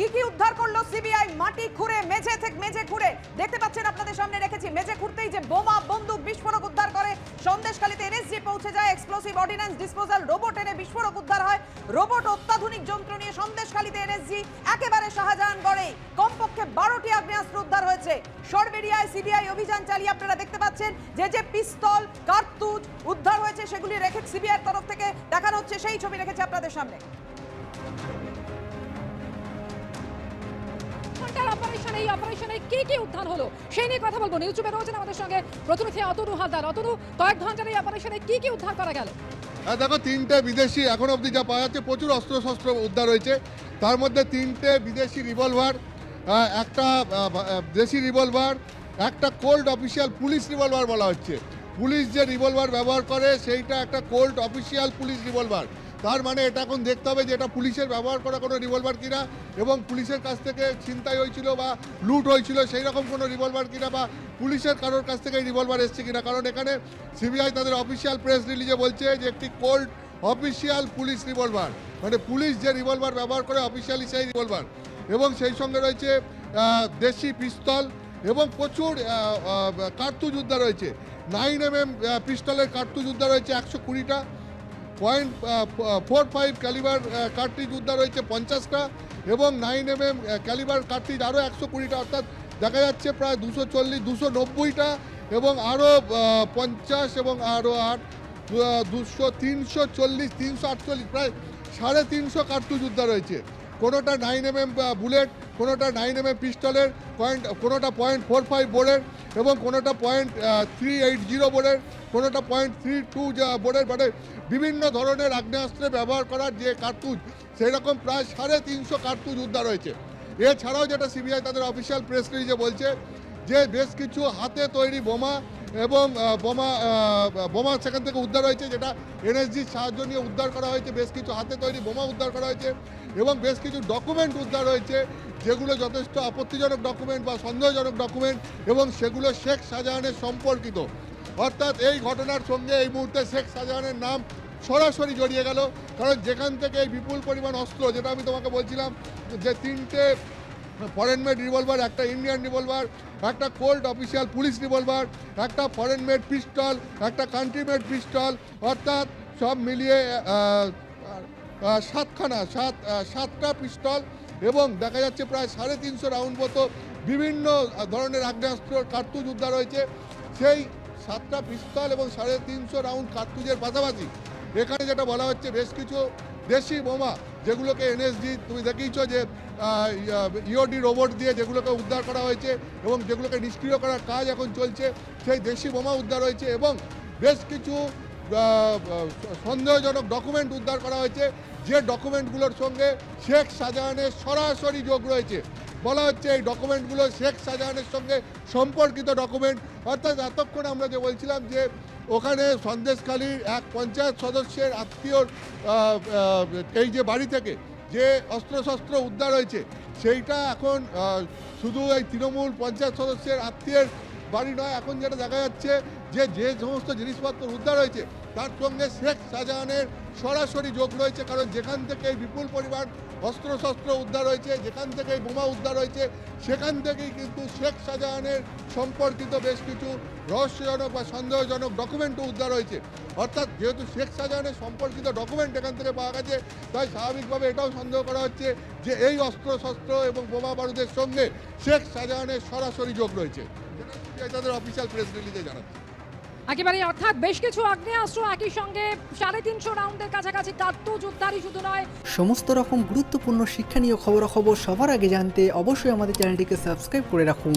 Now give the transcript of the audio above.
কি কি উদ্ধার করল সিবিআই? মাটি খুঁড়ে, মেঝে থেকে, মেঝে খুঁড়ে। দেখতে পাচ্ছেন, আপনাদের সামনে রেখেছি। মেঝে খুঁড়তেই যে বোমা, বন্দুক, বিস্ফোরক উদ্ধার করে। সন্দেশখালীতে এনএসজি পৌঁছে যায়। এক্সপ্লোসিভ অর্ডিন্যান্স ডিসপোজাল রোবট এনে বিস্ফোরক উদ্ধার হয়। রোবট অত্যাধুনিক যন্ত্র নিয়ে সন্দেশখালীতে এনএসজি একেবারে শাহজাহানগড়ে। কমপক্ষে বারোটি আগ্নেয়াস্ত্র উদ্ধার হয়েছে। সরবেরিয়ায় সিবিআই অভিযান চালিয়ে আপনারা দেখতে পাচ্ছেন, যে যে পিস্তল, কার্তুজ উদ্ধার হয়েছে, সেগুলি রেখে সিবিআইয়ের তরফ থেকে দেখানো হচ্ছে। সেই ছবি রেখেছে আপনাদের সামনে। অপারেশন কি কি উদ্ধার হলো, সেই নিয়ে কথা বলব। নিউজ চুপে রয়েছেন আমাদের সঙ্গে প্রতিনিধি অতনু হালদার। অতনু, কয়েক ঘণ্টার এই অপারেশনে কি কি উদ্ধার করা গেল? হ্যাঁ দেখো, তিনটে বিদেশি এখন অবধি যা পাওয়া যাচ্ছে, প্রচুর অস্ত্রশস্ত্র উদ্ধার হয়েছে। তার মধ্যে তিনটে বিদেশি রিভলভার একটা দেশি রিভলভার একটা কোল্ড অফিসিয়াল পুলিশ রিভলভার বলা হচ্ছে। পুলিশ যে রিভলভার ব্যবহার করে, সেইটা একটা কোল্ড অফিসিয়াল পুলিশ রিভলভার তার মানে এটা এখন দেখতে হবে যে এটা পুলিশের ব্যবহার করা কোনো রিভলভার কিনা এবং পুলিশের কাছ থেকে ছিনতাই হয়েছিল বা লুট হয়েছিল সেই রকম কোনো রিভলভার কিনা বা পুলিশের কারোর কাছ থেকে রিভলভার এসছে কিনা। কারণ এখানে সিবিআই তাদের অফিসিয়াল প্রেস রিলিজে বলছে যে একটি কোল্ড অফিসিয়াল পুলিশ রিভলভার মানে পুলিশ যে রিভলভার ব্যবহার করে অফিসিয়ালি সেই রিভলভার এবং সেই সঙ্গে রয়েছে দেশি পিস্তল এবং প্রচুর আহ, রয়েছে। নাইন এম এম পিস্তলের কার্তুজ উদ্ধার রয়েছে একশো কুড়িটা। Point four five calibre cartridge উদ্ধার হয়েছে পঞ্চাশটা এবং nine M M calibre cartridge আরও একশো কুড়িটা, অর্থাৎ দেখা যাচ্ছে প্রায় দুশো চল্লিশ, দুশো নব্বইটা এবং আরও পঞ্চাশ এবং আরও আট দুশো তিনশো চল্লিশ, তিনশো আটচল্লিশ, প্রায় সাড়ে তিনশো কার্টুজ উদ্ধার হয়েছে। কোনোটা নাইন এম এম বুলেট কোনোটা নাইন এম এম পিস্টলের পয়েন্ট কোনোটা পয়েন্ট ফোর ফাইভ বোর্ডের এবং কোনোটা পয়েন্ট থ্রি এইট জিরো বোর্ডের কোনোটা পয়েন্ট থ্রি টু বোর্ডের মানে বিভিন্ন ধরনের আগ্নেয়াস্ত্রে ব্যবহার করার যে কার্তুজ সেই রকম প্রায় সাড়ে তিনশো কার্তুজ উদ্ধার হয়েছে। এছাড়াও যেটা সিবিআই তাদের অফিসিয়াল প্রেস রিলিজে বলছে যে বেশ কিছু হাতে তৈরি বোমা এবং বোমা বোমা সেখান থেকে উদ্ধার হয়েছে, যেটা এনএসজির সাহায্য নিয়ে উদ্ধার করা হয়েছে, বেশ কিছু হাতে তৈরি বোমা উদ্ধার করা হয়েছে, এবং বেশ কিছু ডকুমেন্ট উদ্ধার হয়েছে, যেগুলো যথেষ্ট আপত্তিজনক ডকুমেন্ট বা সন্দেহজনক ডকুমেন্ট এবং সেগুলো শেখ শাহজাহানের সম্পর্কিত। অর্থাৎ এই ঘটনার সঙ্গে এই মুহূর্তে শেখ শাহজাহানের নাম সরাসরি জড়িয়ে গেল, কারণ যেখান থেকে এই বিপুল পরিমাণ অস্ত্র, যেটা আমি তোমাকে বলছিলাম, যে তিনটে ফরেন মেড রিভলভার একটা ইন্ডিয়ান রিভলভার একটা কোল্ড অফিসিয়াল পুলিশ রিভলভার একটা ফরেন মেড পিস্টল একটা কান্ট্রি মেড পিস্টল অর্থাৎ সব মিলিয়ে সাতখানা, সাত সাতটা পিস্তল এবং দেখা যাচ্ছে প্রায় সাড়ে তিনশো রাউন্ড মতো বিভিন্ন ধরনের আগ্নেয়াস্ত্র, কার্তুজ উদ্ধার হয়েছে। সেই সাতটা পিস্তল এবং সাড়ে তিনশো রাউন্ড কার্তুজের পাশাপাশি এখানে যেটা বলা হচ্ছে বেশ কিছু দেশি বোমা যেগুলোকে এনএসজি তুমি দেখিয়েছো যে ইওডি রোবট দিয়ে যেগুলোকে উদ্ধার করা হয়েছে এবং যেগুলোকে নিষ্ক্রিয় করার কাজ এখন চলছে, সেই দেশি বোমা উদ্ধার হয়েছে এবং বেশ কিছু সন্দেহজনক ডকুমেন্ট উদ্ধার করা হয়েছে। যে ডকুমেন্টগুলোর সঙ্গে শেখ শাহজাহানের সরাসরি যোগ রয়েছে। বলা হচ্ছে এই ডকুমেন্টগুলো শেখ শাহজাহানের সঙ্গে সম্পর্কিত ডকুমেন্ট অর্থাৎ এতক্ষণ আমরা যে বলছিলাম যে ওখানে সন্দেশখালীর এক পঞ্চায়েত সদস্যের আত্মীয়র এই যে বাড়ি থেকে যে অস্ত্রশস্ত্র উদ্ধার হয়েছে, সেইটা এখন শুধু এই তৃণমূল পঞ্চায়েত সদস্যের আত্মীয়ের বাড়ি নয়, এখন যেটা দেখা যাচ্ছে যে যে সমস্ত জিনিসপত্র উদ্ধার হয়েছে, তার সঙ্গে শেখ শাহজাহানের সরাসরি যোগ রয়েছে, কারণ যেখান থেকে বিপুল পরিমাণ অস্ত্রশস্ত্র উদ্ধার হয়েছে, যেখান থেকে বোমা উদ্ধার হয়েছে, সেখান থেকেই কিন্তু শেখ শাহজাহানের সম্পর্কিত বেশ কিছু রহস্যজনক বা সন্দেহজনক ডকুমেন্টও উদ্ধার হয়েছে। অর্থাৎ যেহেতু শেখ শাহজাহানের সম্পর্কিত ডকুমেন্ট এখান থেকে পাওয়া গেছে, তাই স্বাভাবিকভাবে এটাও সন্দেহ করা হচ্ছে যে এই অস্ত্রশস্ত্র এবং বোমা বারুদের সঙ্গে শেখ শাহজাহানের সরাসরি যোগ রয়েছে। তাদের অফিসিয়াল প্রেস রিলিজে জানাচ্ছে। একেবারে অর্থাৎ বেশ কিছু আগ্নেয়াস্ত্র একই সঙ্গে সাড়ে তিনশো রাউন্ডের কাছাকাছি কার্তুজ যুদ্ধারই শুধু নয়। সমস্ত রকম গুরুত্বপূর্ণ শিক্ষণীয় খবরাখবর সবার আগে জানতে অবশ্যই আমাদের চ্যানেলটিকে সাবস্ক্রাইব করে রাখুন।